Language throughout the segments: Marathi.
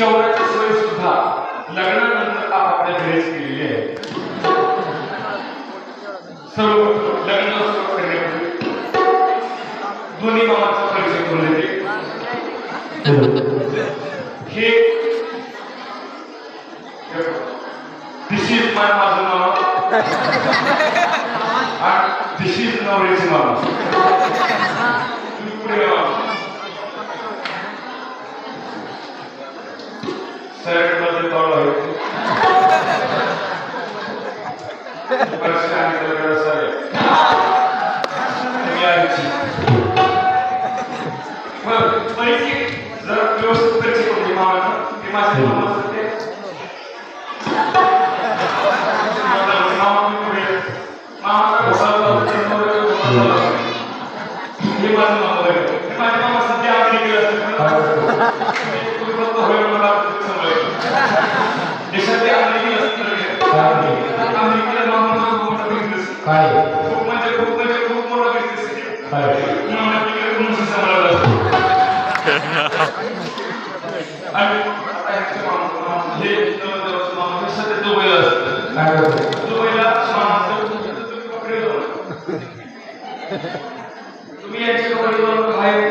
जेवणाची सोय सुद्धा. लग्नानंतर आपल्या घरीच केलेली आहे? सर्व लग्न दोन्ही मामाचा परिचय करून देते हे दिस इज माय माझं नाव. आणि दिस इज मामा serva del valore. Impressionante della serie. Понимаете? Смотрите, за плюс причину внимания. Внимательно на Мама, как усадила, внимательно на Внимательно на Внимательно на तुम्ही याच्या काय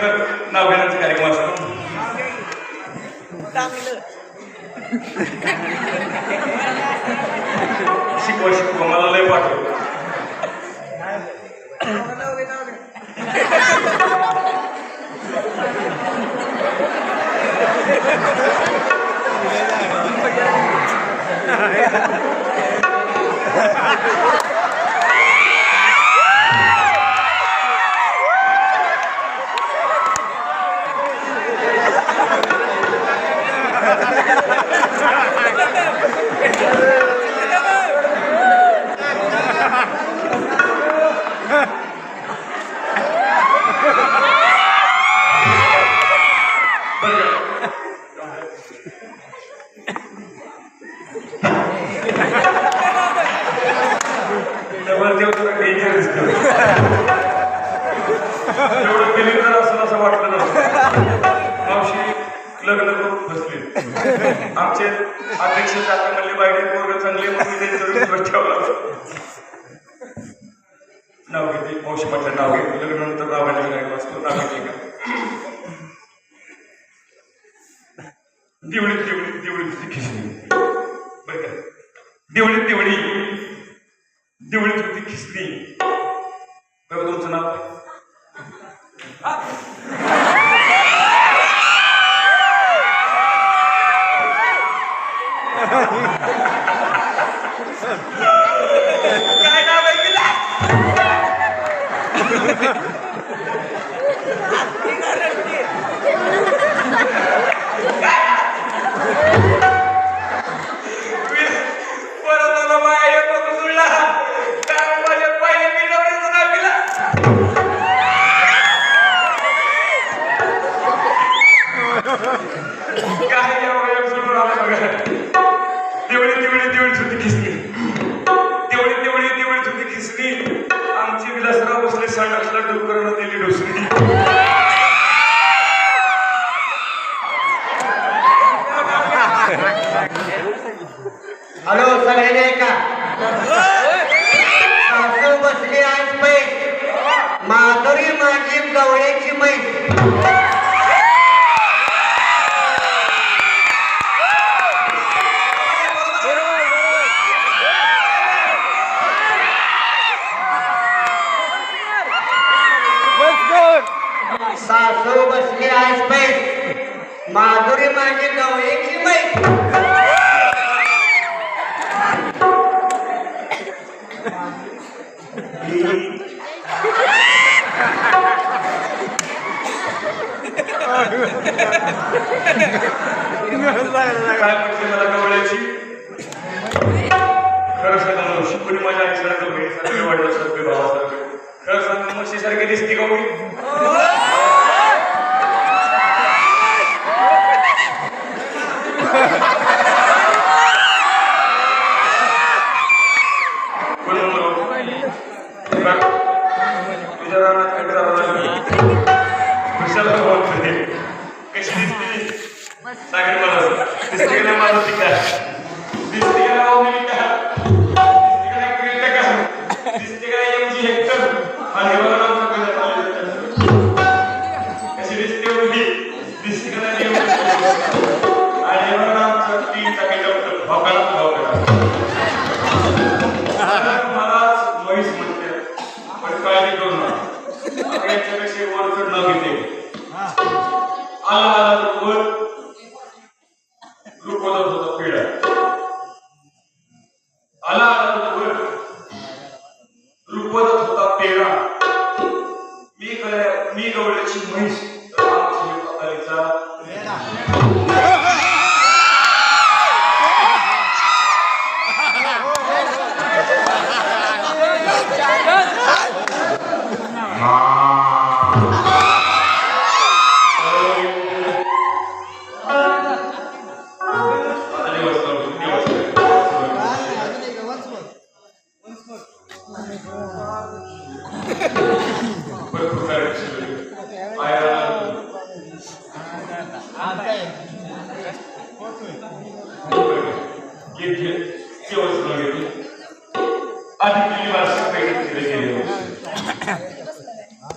कार्यक्रम नाव घेण्याचा कार्यक्रम असतो शिकवा शिकवा मला लय पाठव Ha ha ha! होती खिसणी काय तुमचं नाव? काय नाव आहे तिला? Thank you. Sakit banget. Disini nama lo tiga. Disini nama lo tiga. Disini nama lo tiga. Disini nama lo tiga. Disini nama Luiz, para analisar.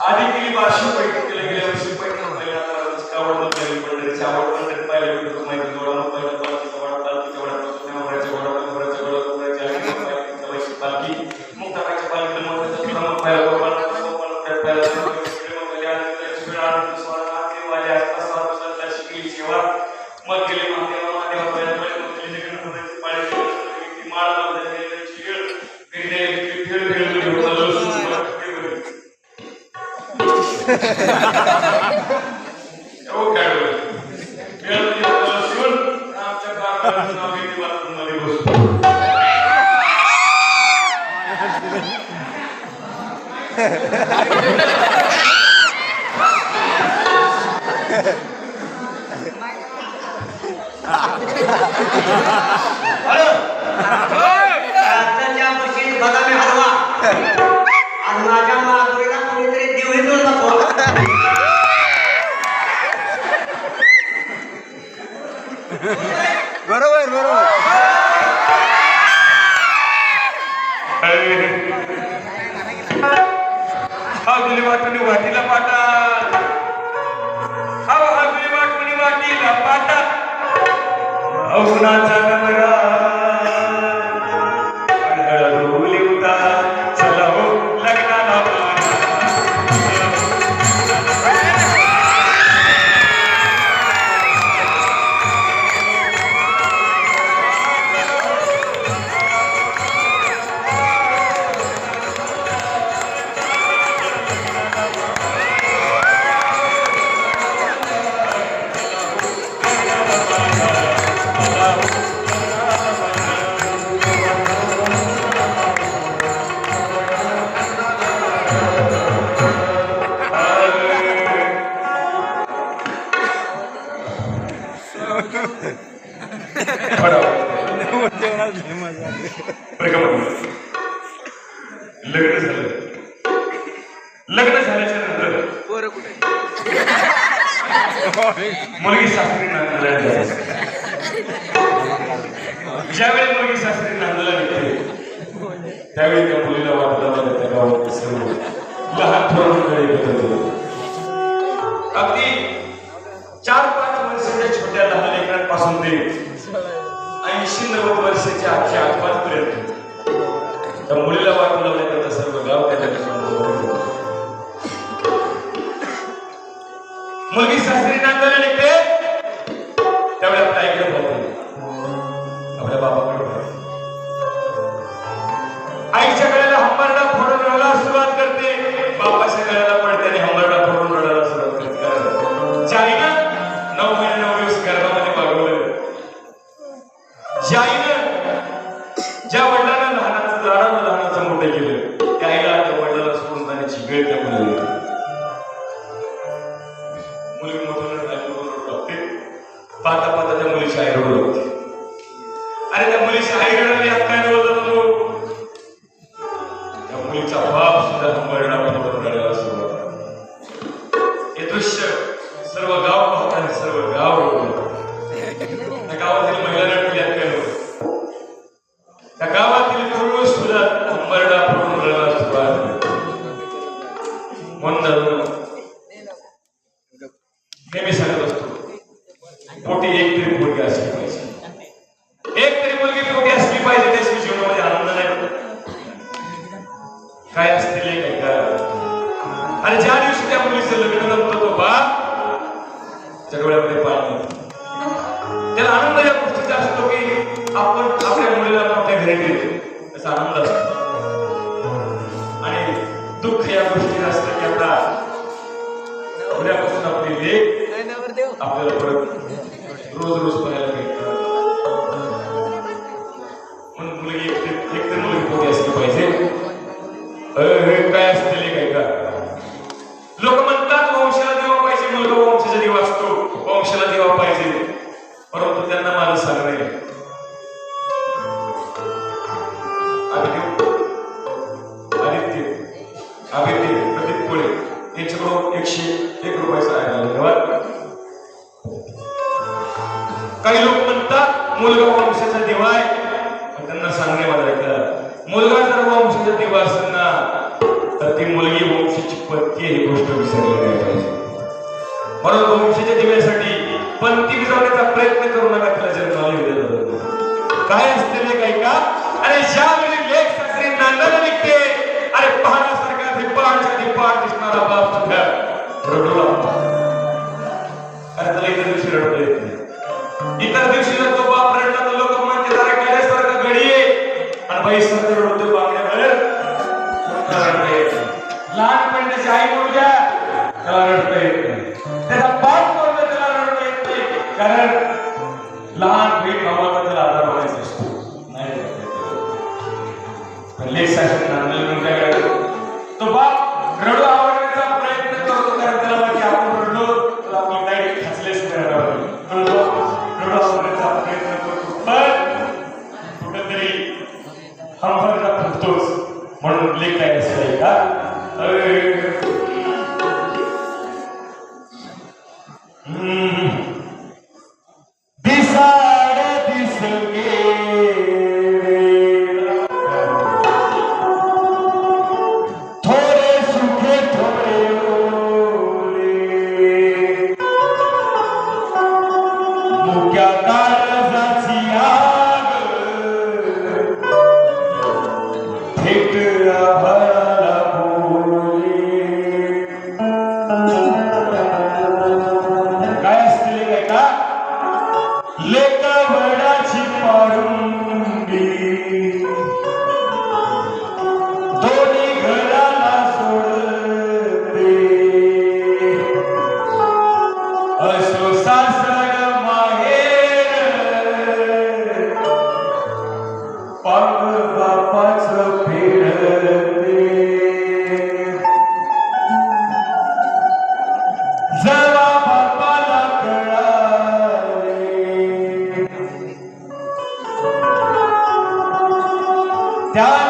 आधी केली वार्षिक बैठक केल्या गेल्या वर्षी. Ha ha ha. রঘুনাথ लग्न झालं लग्न झाल्याच्यानंतर पोरं कुठे मुलगी सासरी नांदला ज्यावेळी मुलगी सासरी नांदला येते त्यावेळी त्या मुलीला वाटला त्या गावात लहान थोडं नव्वद वर्षाच्या आजच्या आजपासपर्यंत त्या मुलीला वाटून लावण्याकरता सर्व गाव त्याच्या मुलगी सासरी नांदायला निघते ದೃಶ್ಯ ಸರ್ವಗ गोष्टी असतात त्यांना आपल्यापासून आपली आपल्याला परत रोज रोज पाहायला होती वासना तर ती मुलगी वंशीची पत्ती ही गोष्ट विसरली नाही पाहिजे. म्हणून वंशीच्या दिव्यासाठी पंक्ती विसरण्याचा प्रयत्न करू नका तिला जन्माला विद्या काय असते लेख आहे का? अरे ज्यावेळी लेख सासरी नांदा निघते अरे पाहण्यासारखा दिपाडच्या दिपाड दिसणारा बाप सुद्धा रडू लागतो. अरे तुला इतर दिवशी रडू येत नाही. इतर दिवशी जर तो Belleza es 聊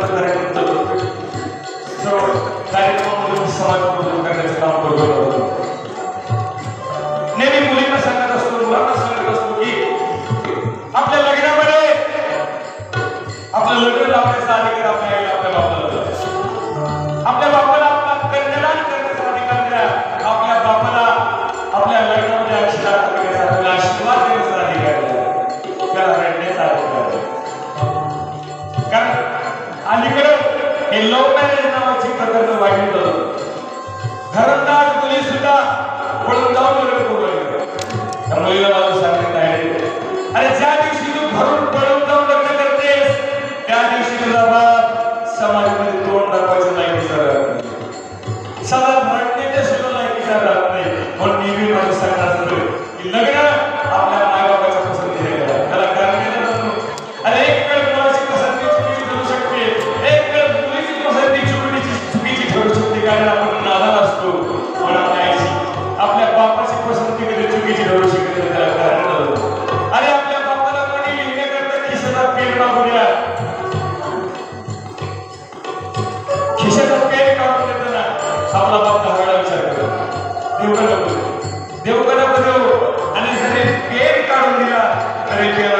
আপনারা तरी पेनाचं